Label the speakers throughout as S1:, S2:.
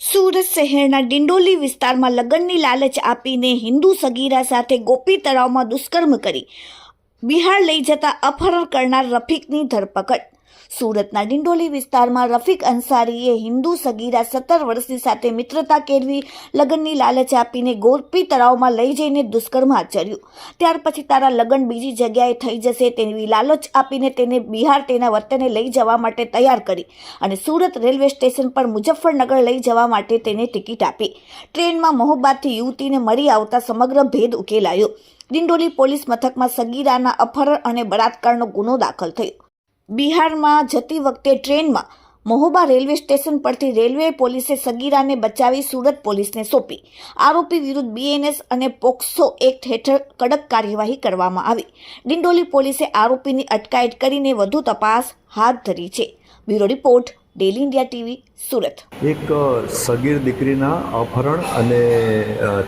S1: સુરત શહેરના ડિંડોલી વિસ્તારમાં લગ્નની લાલચ આપીને હિન્દુ સગીરા સાથે ગોપી તળાવમાં દુષ્કર્મ કરી બિહાર લઈ જતા અપહરણ કરનાર રફીકની ધરપકડ. સુરતના ડિંડોલી વિસ્તારમાં રફીક અંસારીએ હિન્દુ સગીરા સત્તર વર્ષની સાથે મિત્રતા કેળવી, લગ્નની લાલચ આપીને ગોરપી તળાવમાં લઈ જઈને દુષ્કર્મ આચર્યું. ત્યાર પછી તારા લગ્ન બીજી જગ્યાએ થઈ જશે તેવી લાલચ આપીને તેને બિહાર તેના વતને લઈ જવા માટે તૈયાર કરી અને સુરત રેલવે સ્ટેશન પર મુઝફ્ફરનગર લઈ જવા માટે તેને ટિકિટ આપી. ટ્રેનમાં મોહબાદથી યુવતીને મળી આવતા સમગ્ર ભેદ ઉકેલાયો. ડિંડોલી પોલીસ મથકમાં સગીરાના અપહરણ અને બળાત્કારનો ગુનો દાખલ થયો. બિહારમાં જતી વખતે ટ્રેનમાં મહોબા રેલવે સ્ટેશન પરથી રેલવે પોલીસે સગીરાને બચાવી સુરત પોલીસને સોંપી. આરોપી વિરુદ્ધ બીએનએસ અને પોક્સો એક્ટ હેઠળ કડક કાર્યવાહી કરવામાં આવી. ડિંડોલી પોલીસે આરોપીની અટકાયત કરીને વધુ તપાસ હાથ ધરી છે. Bureau report daily India TV, Surat.
S2: એક સગીર દીકરીના અપહરણ અને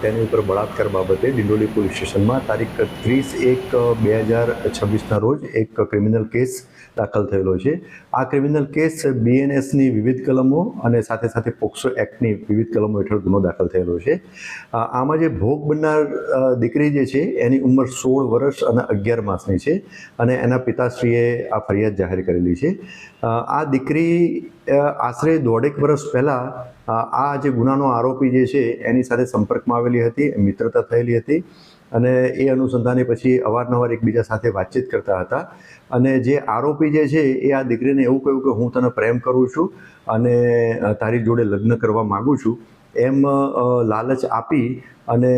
S2: તેની ઉપર બળાત્કાર બાબતે ડિંડોલી પોલીસ સ્ટેશનમાં તારીખ ત્રીસ એક બે હજાર છવ્વીસના રોજ એક ક્રિમિનલ કેસ દાખલ થયેલો છે. આ ક્રિમિનલ કેસ બીએનએસની વિવિધ કલમો અને સાથે સાથે પોક્સો એક્ટની વિવિધ કલમો હેઠળ ગુનો દાખલ થયેલો છે. આમાં જે ભોગ બનનાર દીકરી જે છે, એની ઉંમર સોળ વર્ષ અને અગિયાર માસની છે અને એના પિતાશ્રીએ આ ફરિયાદ જાહેર કરેલી છે. આ દીકરી આશરે દોઢેક વર્ષ પહેલાં આ જે ગુનાનો આરોપી જે છે, એની સાથે સંપર્કમાં આવેલી હતી મિત્રતા થયેલી હતી અને એ અનુસંધાને પછી અવારનવાર એકબીજા સાથે વાતચીત કરતા હતા. અને જે આરોપી જે છે, એ આ દીકરીને એવું કહ્યું કે, હું તને પ્રેમ કરું છું અને તારી જોડે લગ્ન કરવા માગું છું. એમ લાલચ આપી અને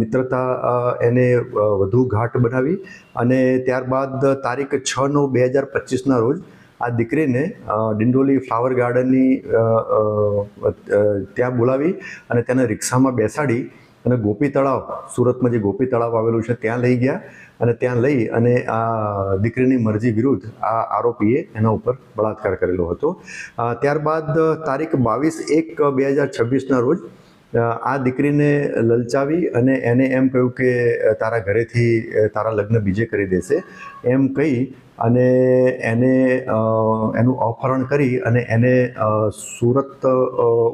S2: મિત્રતા એને વધુ ઘાટ બનાવી અને ત્યારબાદ તારીખ છ નવ બે હજાર પચીસના રોજ આ દીકરીને ડિંડોલી ફ્લાવર ગાર્ડનની ત્યાં બોલાવી અને તેને રિક્ષામાં બેસાડી અને ગોપી તળાવ, સુરતમાં જે ગોપી તળાવ આવેલું છે ત્યાં લઈ ગયા અને ત્યાં લઈ અને આ દીકરીની મરજી વિરુદ્ધ આ આરોપીએ એના ઉપર બળાત્કાર કરેલો હતો. ત્યારબાદ તારીખ બાવીસ એક બે હજાર છવ્વીસના રોજ આ દીકરીને લલચાવી અને એને એમ કહ્યું કે તારા ઘરેથી તારા લગ્ન બીજે કરી દેશે. એમ કહી અને એને એનું અપહરણ કરી અને એને સુરત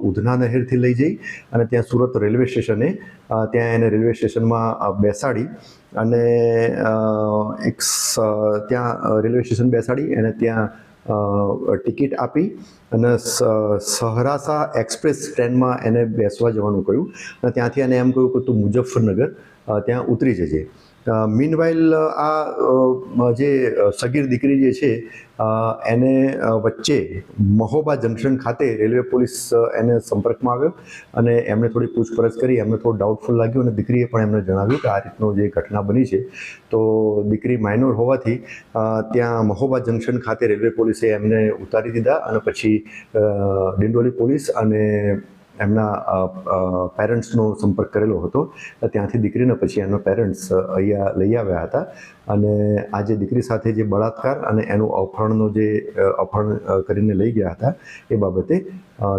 S2: ઉધના નહેરથી લઈ જઈ અને ત્યાં સુરત રેલવે સ્ટેશને ત્યાં એને રેલવે સ્ટેશનમાં બેસાડી અને એક ત્યાં રેલવે સ્ટેશન બેસાડી અને ત્યાં ટિકિટ આપી અને સહરાસા એક્સપ્રેસ ટ્રેનમાં એને બેસવા જવાનું કહ્યું અને ત્યાંથી એને એમ કહ્યું કે તું મુઝફ્ફરનગર ત્યાં ઉતરી જજે. મીનવાઇલ આ જે સગીર દીકરી જે છે એને વચ્ચે મહોબા જંકશન ખાતે રેલવે પોલીસ એને સંપર્કમાં આવ્યો અને એમણે થોડી પૂછપરછ કરી, એમને થોડું ડાઉટફુલ લાગ્યું અને દીકરીએ પણ એમને જણાવ્યું કે આ રીતનું જે ઘટના બની છે. તો દીકરી માઇનોર હોવાથી ત્યાં મહોબા જંકશન ખાતે રેલવે પોલીસે એમને ઉતારી દીધા અને પછી દિંડોલી પોલીસ અને એમના પેરેન્ટ્સનો સંપર્ક કરેલો હતો. ત્યાંથી દીકરીને પછી એમના પેરેન્ટ્સ અહીંયા લઈ આવ્યા હતા. અને આ જે દીકરી સાથે જે બળાત્કાર અને એનું અપહરણનો જે અ, અપહરણ કરીને લઈ ગયા હતા એ બાબતે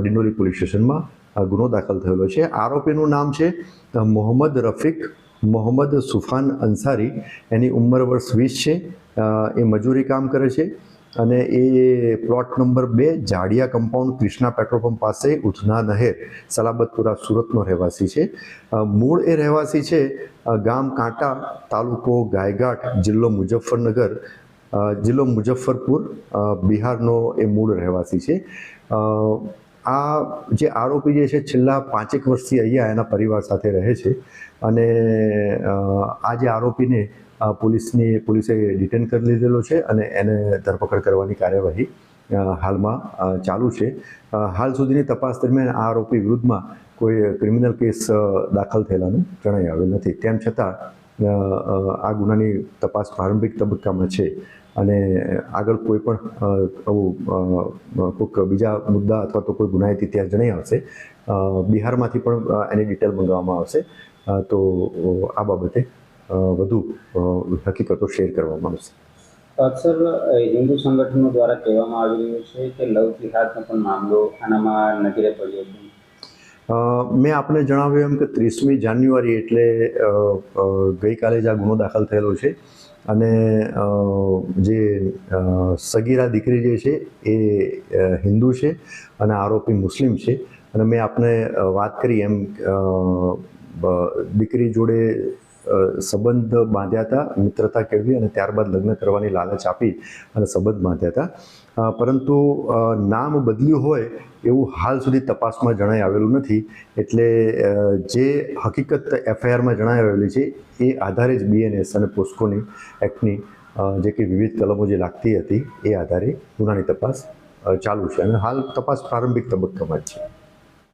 S2: ડિંડોલી પોલીસ સ્ટેશનમાં ગુનો દાખલ થયેલો છે. આરોપીનું નામ છે મોહમ્મદ રફીક મોહમ્મદ સુફાન અંસારી. એની ઉંમર વર્ષ વીસ છે. એ મજૂરી કામ કરે છે. અને એ પ્લોટ નંબર બે, Jadiya compound Krishna petrol pump પાસે ઉધના નહેર, સલાબતપુરા, સુરતનો રહેવાસી છે. મૂળ એ રહેવાસી છે ગામ કાંટા, તાલુકો ગાયઘાટ, જિલ્લો મુઝફ્ફરનગર જિલ્લો મુઝફ્ફરપુર બિહારનો એ મૂળ રહેવાસી છે. આ જે આરોપી જે છે છેલ્લા પાંચેક વર્ષથી અહીંયા એના પરિવાર સાથે રહે છે. અને આ જે આરોપીને પોલીસની, પોલીસે ડિટેન કરી લીધેલો છે અને એને ધરપકડ કરવાની કાર્યવાહી હાલમાં ચાલુ છે. હાલ સુધીની તપાસ દરમિયાન આ આરોપી વિરુદ્ધમાં કોઈ ક્રિમિનલ કેસ દાખલ થયેલાનું જણાઈ આવેલ નથી. તેમ છતાં આ ગુનાની તપાસ પ્રારંભિક તબક્કામાં છે અને આગળ કોઈ પણ આવું કોઈક બીજા મુદ્દા અથવા તો કોઈ ગુનાહિત ઇતિહાસ જણાઈ આવશે. બિહારમાંથી પણ એની ડિટેલ મંગાવવામાં આવશે. તો આ બાબતે વધુ હકીકતો શેર કરવામાં આવશે
S3: અક્ષર અ, હિન્દુ સંગઠનો દ્વારા કહેવામાં આવી રહ્યું છે કે લવ જિહાદનો પણ મામલો આનામાં નજરે પડ્યો છે.
S2: મેં આપને જણાવ્યું એમ કે ત્રીસમી જાન્યુઆરી એટલે ગઈકાલે જ આ ગુનો દાખલ થયેલો છે. અને જે સગીરા દીકરી જે છે એ હિન્દુ છે અને આરોપી મુસ્લિમ છે. અને મેં આપને વાત કરી એમ દીકરી જોડે સંબંધ બાંધ્યા હતા, મિત્રતા કેળવી અને ત્યારબાદ લગ્ન કરવાની લાલચ આપી અને સંબંધ બાંધ્યા હતા. પરંતુ નામ બદલ્યું હોય એવું હાલ સુધી તપાસમાં જણાઈ આવેલું નથી. એટલે જે હકીકત એફઆઈઆરમાં જણાઈ આવેલી છે, એ આધારે જ બીએનએસ અને પોસ્કોની એક્ટની જે કે વિવિધ કલમો જે લાગતી હતી, એ આધારે ગુનાની તપાસ ચાલુ છે. અને હાલ તપાસ પ્રારંભિક તબક્કામાં જ છે.